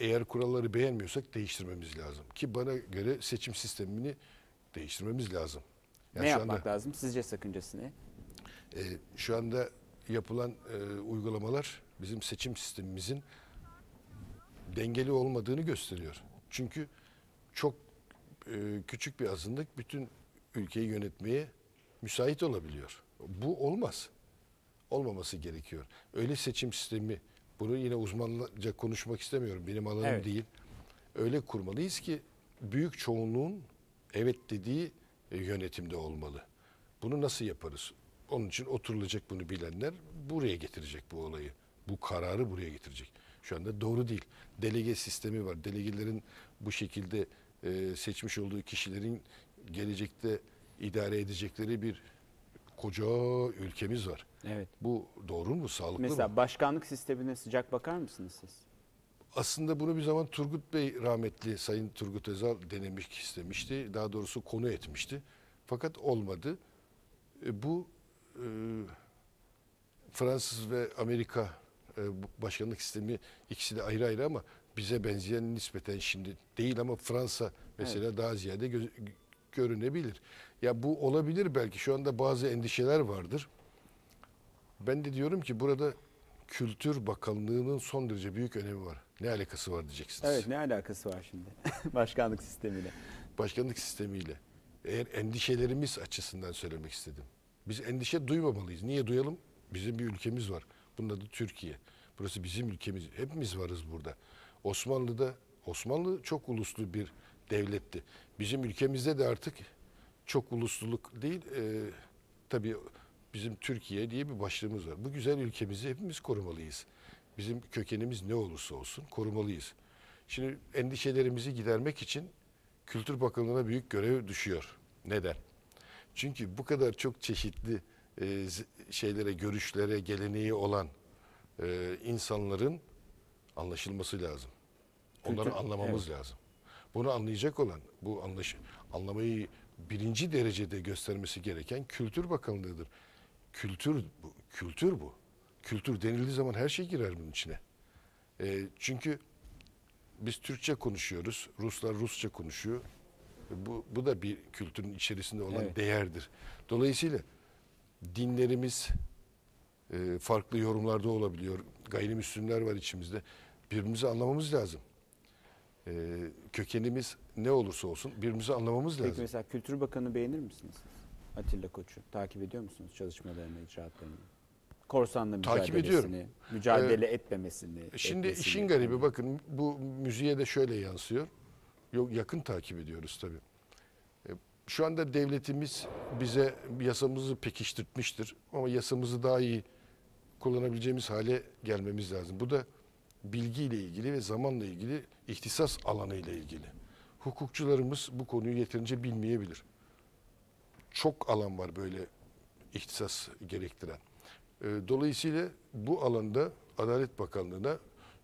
eğer kuralları beğenmiyorsak değiştirmemiz lazım. Ki bana göre seçim sistemini değiştirmemiz lazım. Yani ne yapmak anda, lazım? Sizce sakıncası ne? e, şu anda yapılan e, uygulamalar bizim seçim sistemimizin dengeli olmadığını gösteriyor. Çünkü çok e, küçük bir azınlık bütün ülkeyi yönetmeye müsait olabiliyor. Bu olmaz. Olmaması gerekiyor. Öyle seçim sistemi, bunu yine uzmanca konuşmak istemiyorum, benim alanım Evet. değil. Öyle kurmalıyız ki büyük çoğunluğun evet dediği yönetimde olmalı. Bunu nasıl yaparız? Onun için oturulacak bunu bilenler buraya getirecek bu olayı. Bu kararı buraya getirecek. Şu anda doğru değil. Delege sistemi var. Delegelerin bu şekilde e, seçmiş olduğu kişilerin gelecekte idare edecekleri bir koca ülkemiz var. Evet. Bu doğru mu? Sağlıklı Mesela mı? başkanlık sistemine sıcak bakar mısınız siz? Aslında bunu bir zaman Turgut Bey rahmetli Sayın Turgut Özal denemek istemişti. Daha doğrusu konu etmişti. Fakat olmadı. E, bu e, Fransız ve Amerika e, başkanlık sistemi ikisi de ayrı ayrı ama bize benzeyen nispeten şimdi değil ama Fransa mesela daha ziyade gö- görünebilir. Ya bu olabilir belki şu anda bazı endişeler vardır. Ben de diyorum ki burada Kültür Bakanlığı'nın son derece büyük önemi var. Ne alakası var diyeceksiniz. Evet ne alakası var şimdi başkanlık sistemiyle? Başkanlık sistemiyle. Eğer endişelerimiz açısından söylemek istedim. Biz endişe duymamalıyız. Niye duyalım? Bizim bir ülkemiz var. Bunun adı Türkiye. Burası bizim ülkemiz. Hepimiz varız burada. Osmanlı'da, Osmanlı çok uluslu bir devletti. Bizim ülkemizde de artık çok ulusluluk değil, e, tabii bizim Türkiye diye bir başlığımız var. Bu güzel ülkemizi hepimiz korumalıyız. Bizim kökenimiz ne olursa olsun korumalıyız. Şimdi endişelerimizi gidermek için Kültür Bakanlığı'na büyük görev düşüyor. Neden? Çünkü bu kadar çok çeşitli e, şeylere, görüşlere, geleneği olan e, insanların anlaşılması lazım. Onları Kültür- anlamamız lazım. Bunu anlayacak olan, bu anlaş anlamayı birinci derecede göstermesi gereken Kültür Bakanlığı'dır. Kültür bu, kültür bu. Kültür denildiği zaman her şey girer bunun içine. E, çünkü biz Türkçe konuşuyoruz, Ruslar Rusça konuşuyor. Bu, bu da bir kültürün içerisinde olan Evet. değerdir. Dolayısıyla dinlerimiz e, farklı yorumlarda olabiliyor. Gayrimüslimler var içimizde. Birbirimizi anlamamız lazım. E, kökenimiz ne olursa olsun birbirimizi anlamamız Peki lazım. mesela Kültür Bakanı beğenir misiniz? Atilla Koç'u takip ediyor musunuz çalışmalarını, icraatlarını? Korsanla Takip mücadelesini, ediyorum. mücadele etmemesini. Şimdi etmesini. işin garibi bakın bu müziğe de şöyle yansıyor. Yok yakın takip ediyoruz tabii. E, Şu anda devletimiz bize yasamızı pekiştirtmiştir ama yasamızı daha iyi kullanabileceğimiz hale gelmemiz lazım. Bu da bilgiyle ilgili ve zamanla ilgili ihtisas alanıyla ilgili. Hukukçularımız bu konuyu yeterince bilmeyebilir. Çok alan var böyle ihtisas gerektiren. E, Dolayısıyla bu alanda Adalet Bakanlığı'na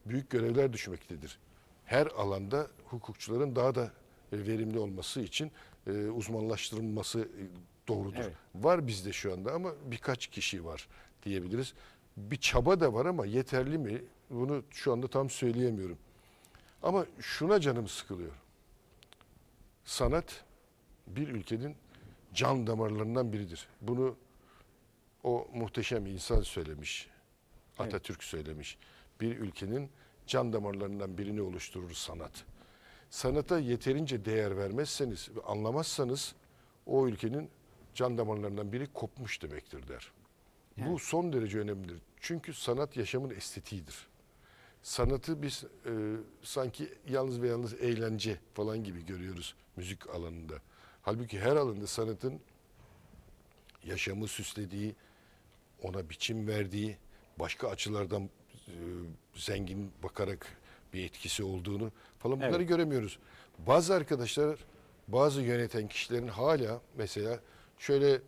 büyük görevler düşmektedir. Her alanda hukukçuların daha da e, verimli olması için e, uzmanlaştırılması e, doğrudur. Evet. Var bizde şu anda ama birkaç kişi var diyebiliriz. Bir çaba da var ama yeterli mi? Bunu şu anda tam söyleyemiyorum. Ama şuna canım sıkılıyor. Sanat bir ülkenin can damarlarından biridir. Bunu o muhteşem insan söylemiş. Evet. Atatürk söylemiş. Bir ülkenin can damarlarından birini oluşturur sanat. Sanata yeterince değer vermezseniz ve anlamazsanız o ülkenin can damarlarından biri kopmuş demektir der. Bu son derece önemlidir. Çünkü sanat yaşamın estetiğidir. Sanatı biz e, sanki yalnız ve yalnız eğlence falan gibi görüyoruz müzik alanında. Halbuki her alanda sanatın yaşamı süslediği, ona biçim verdiği, başka açılardan e, zengin bakarak bir etkisi olduğunu falan bunları Evet. göremiyoruz. Bazı arkadaşlar, bazı yöneten kişilerin hala mesela şöyle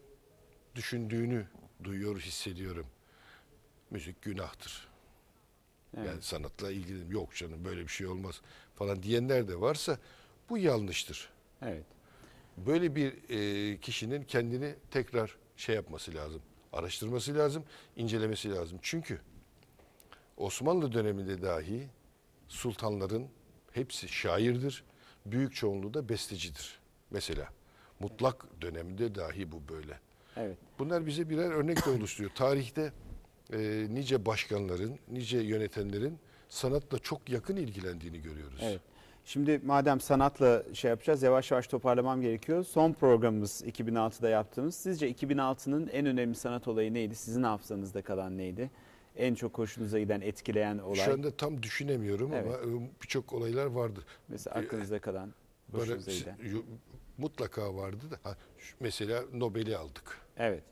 düşündüğünü duyuyor, hissediyorum. Müzik günahtır. Evet. Yani sanatla ilgili yok canım böyle bir şey olmaz falan diyenler de varsa bu yanlıştır. Evet. Böyle bir e, kişinin kendini tekrar şey yapması lazım. Araştırması lazım, incelemesi lazım. Çünkü Osmanlı döneminde dahi sultanların hepsi şairdir. Büyük çoğunluğu da bestecidir. Mesela mutlak dönemde dahi bu böyle. Evet. Bunlar bize birer örnek de oluşturuyor. Tarihte e, nice başkanların, nice yönetenlerin sanatla çok yakın ilgilendiğini görüyoruz. Evet. Şimdi madem sanatla şey yapacağız yavaş yavaş toparlamam gerekiyor. Son programımız 2006'da yaptığımız. Sizce 2006'nın en önemli sanat olayı neydi? Sizin hafızanızda kalan neydi? En çok hoşunuza giden, etkileyen olay. Şu anda tam düşünemiyorum Evet. ama e, birçok olaylar vardı. Mesela aklınızda kalan, Böyle hoşunuza giden. mutlaka vardı da. Ha, mesela Nobel'i aldık. Evet.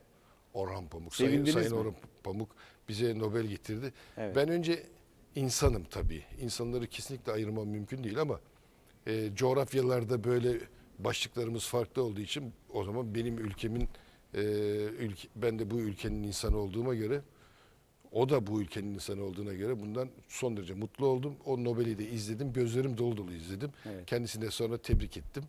Orhan Pamuk. Sayın, Sevindiniz Sayın mi? Orhan Pamuk bize Nobel getirdi. Evet. Ben önce insanım tabii. İnsanları kesinlikle ayırmam mümkün değil ama e, coğrafyalarda böyle başlıklarımız farklı olduğu için o zaman benim ülkemin e, ülke, ben de bu ülkenin insanı olduğuma göre o da bu ülkenin insanı olduğuna göre bundan son derece mutlu oldum. O Nobel'i de izledim. Gözlerim dolu dolu izledim. Evet. Kendisine sonra tebrik ettim.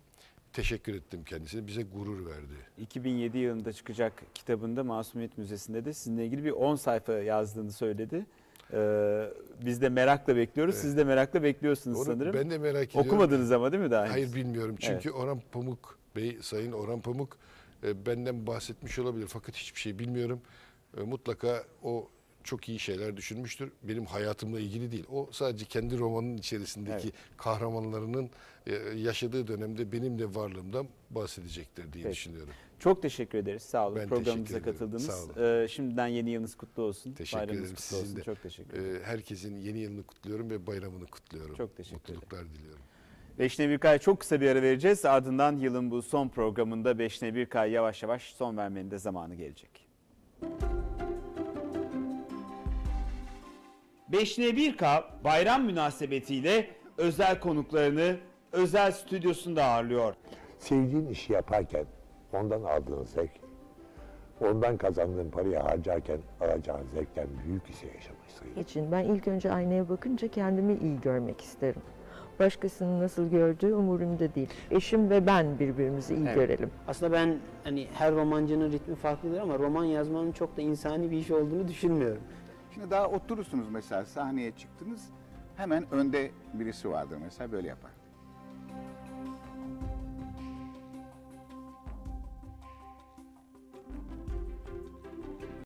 Teşekkür ettim kendisine. Bize gurur verdi. 2007 yılında çıkacak kitabında Masumiyet Müzesi'nde de sizinle ilgili bir 10 sayfa yazdığını söyledi. Ee, biz de merakla bekliyoruz. Siz de merakla bekliyorsunuz Onu sanırım. ben de merak ediyorum. Okumadınız ama değil mi daha? Hayır bilmiyorum. Çünkü Orhan Pamuk Bey, Sayın Orhan Pamuk e, benden bahsetmiş olabilir. Fakat hiçbir şey bilmiyorum. E, mutlaka o çok iyi şeyler düşünmüştür. Benim hayatımla ilgili değil. O sadece kendi romanının içerisindeki Evet. kahramanlarının e, yaşadığı dönemde benim de varlığımdan bahsedecektir diye Peki. düşünüyorum. Çok teşekkür ederiz. Sağ olun. Ben Programımıza ederim. katıldınız. Sağ olun. Ee, şimdiden yeni yılınız kutlu olsun. Teşekkür Bayramınız ederim. kutlu olsun. De. Çok teşekkür ederim. E, herkesin yeni yılını kutluyorum ve bayramını kutluyorum. Çok teşekkür ederim. Mutluluklar diliyorum. Beşne Birkay çok kısa bir ara vereceğiz. Ardından yılın bu son programında Beşne Birkay yavaş yavaş son vermenin de zamanı gelecek. Beşne Birkay bayram münasebetiyle özel konuklarını özel stüdyosunda ağırlıyor. sevdiğin işi yaparken ondan aldığın zevk, ondan kazandığın parayı harcarken alacağın zevkten büyük ise sayılır. için ben ilk önce aynaya bakınca kendimi iyi görmek isterim. Başkasının nasıl gördüğü umurumda değil. Eşim ve ben birbirimizi iyi Evet. görelim. Aslında ben hani her romancının ritmi farklıdır ama roman yazmanın çok da insani bir iş olduğunu düşünmüyorum. Şimdi daha oturursunuz mesela sahneye çıktınız. Hemen önde birisi vardır mesela böyle yapar.